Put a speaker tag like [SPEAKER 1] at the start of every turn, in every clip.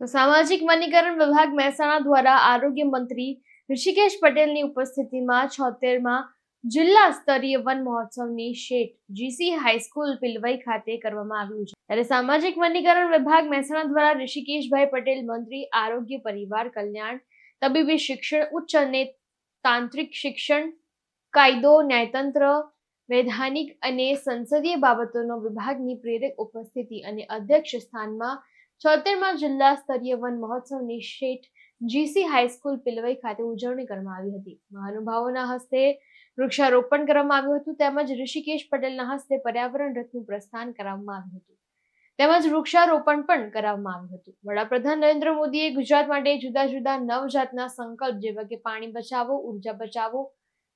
[SPEAKER 1] તો સામાજિક વનીકરણ વિભાગ મહેસાણા દ્વારા આરોગ્ય મંત્રી ઋષિકેશ પટેલની ઉપસ્થિતિમાં છોતેરમાં જિલ્લા સ્તરીય વન મહોત્સવની શેઠ જીસી હાઈસ્કૂલ પિલવઈ ખાતે કરવામાં આવ્યું છે. ત્યારે સામાજિક વનીકરણ વિભાગ મહેસાણા દ્વારા ઋષિકેશભાઈ પટેલ, મંત્રી, આરોગ્ય પરિવાર, કલ્યાણ, તબીબી શિક્ષણ, ઉચ્ચ અને તાંત્રિક શિક્ષણ, કાયદો, ન્યાયતંત્ર, વૈધાનિક અને સંસદીય બાબતોનો વિભાગની પ્રેરક ઉપસ્થિતિ અને અધ્યક્ષ સ્થાનમાં છોતેરમાં જિલ્લા સ્તરીય વન મહોત્સવની શેઠ જીસી હાઈસ્કૂલ પિલવઈ ખાતે ઉજવણી કરવામાં આવી હતી. મહાનુભાવોના હસ્તે વૃક્ષારોપણ કરવામાં આવ્યું હતું. તેમજ ઋષિકેશ પટેલના હસ્તે પર્યાવરણ રથનું પ્રસ્થાન કરાવવામાં આવ્યું હતું. તેમજ વૃક્ષારોપણ પણ કરાવવામાં આવ્યું હતું. વડાપ્રધાન નરેન્દ્ર મોદીએ ગુજરાત માટે જુદા જુદા નવ જાતના સંકલ્પ જેવા કે પાણી બચાવો, ઊર્જા બચાવો,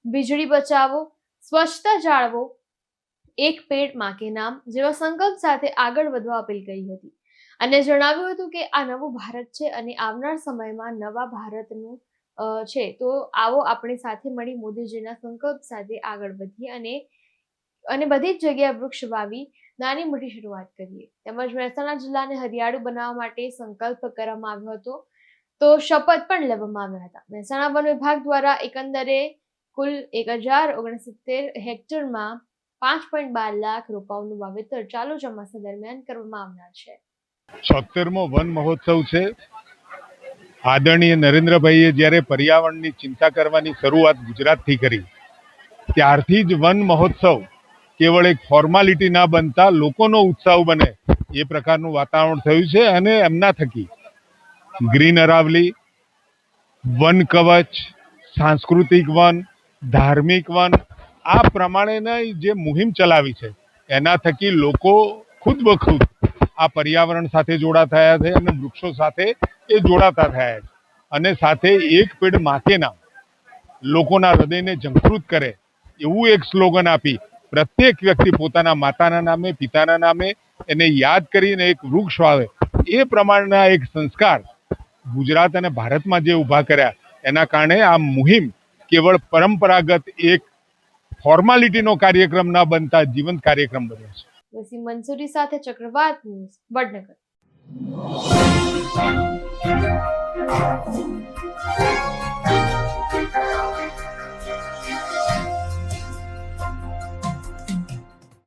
[SPEAKER 1] વીજળી બચાવો, સ્વચ્છતા જાળવો, એક પેડમાં કે નામ જેવા સંકલ્પ સાથે આગળ વધવા અપીલ કરી હતી. અને જણાવ્યું હતું કે આ નવું ભારત છે અને આવનાર સમયમાં નવા ભારતનું છે. તો આવો આપણે સાથે મળી મોદીજીના સંકલ્પ સાથે આગળ વધીએ અને અને બધી જ જગ્યાએ વૃક્ષ વાવી નાની મોટી શરૂઆત કરીએ. તેમજ મહેસાણા જિલ્લાને હરિયાળું બનાવવા માટે સંકલ્પ કરવામાં આવ્યો હતો. તો શપથ પણ લેવામાં આવ્યા હતા. મહેસાણા વન વિભાગ દ્વારા એકંદરે કુલ એક હજાર ઓગણસિત્તેર હેક્ટરમાં પાંચ પોઈન્ટ બાર લાખ રોપાઓનું વાવેતર ચાલુ ચોમાસા દરમિયાન કરવામાં આવનાર છે.
[SPEAKER 2] છોતેરમો વન મહોત્સવ છે. આદરણીય નરેન્દ્રભાઈએ જ્યારે પર્યાવરણની ચિંતા કરવાની શરૂઆત ગુજરાતથી કરી, ત્યારથી જ વન મહોત્સવ કેવળ એક ફોર્માલિટી ના બનતા લોકોનો ઉત્સાહ બને એ પ્રકારનું વાતાવરણ થયું છે અને એમના થકી ગ્રીન અરાવલી, વન કવચ, સાંસ્કૃતિક વન, ધાર્મિક વન, આ પ્રમાણેના જે મુહિમ ચલાવી છે, એના થકી લોકો ખુદ બખુદ આ પર્યાવરણ સાથે જોડા થયા છે અને વૃક્ષો સાથે એ જોડાતા થયા છે. અને સાથે એક પેડ માથેના લોકોના હૃદયને જંકૃત કરે એવું એક સ્લોગન આપી પ્રત્યેક વ્યક્તિ પોતાના માતાના નામે, પિતાના નામે એને યાદ કરીને એક વૃક્ષ વાવે. એ પ્રમાણના એક સંસ્કાર ગુજરાત અને ભારતમાં જે ઊભા કર્યા, એના કારણે આ મુહિમ કેવળ પરંપરાગત એક ફોર્માલિટીનો કાર્યક્રમ ના બનતા જીવંત કાર્યક્રમ બન્યો છે.
[SPEAKER 1] વસીમ મંસૂરી સાથે ચક્રવાત ન્યૂઝ વડનગર.